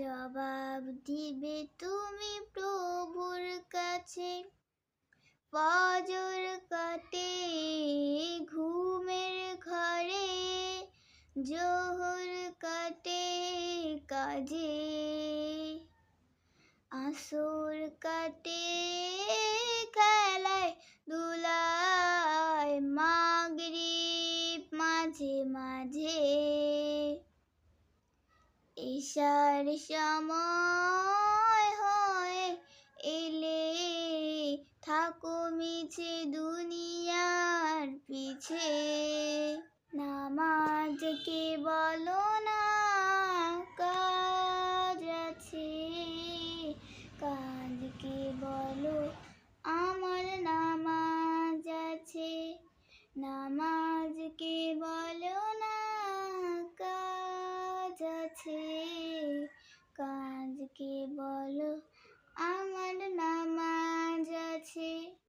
জবাব দিবে তুমি প্রভুর কাছে। ফজর কাটে ঘুমের ঘরে, জোহর কাটে কাজে। আসর কাটে খেলায় দুলায় মাগরিব মাঝে মাঝে। ঈশার সময় হয়, এলে থাকো মিছে দুনিয়ার পিছে। নামাজকে বলো না কাজকে বলো, আমার নামাজ আছে। নামাজকে বলো না আমাকে বলো? আমার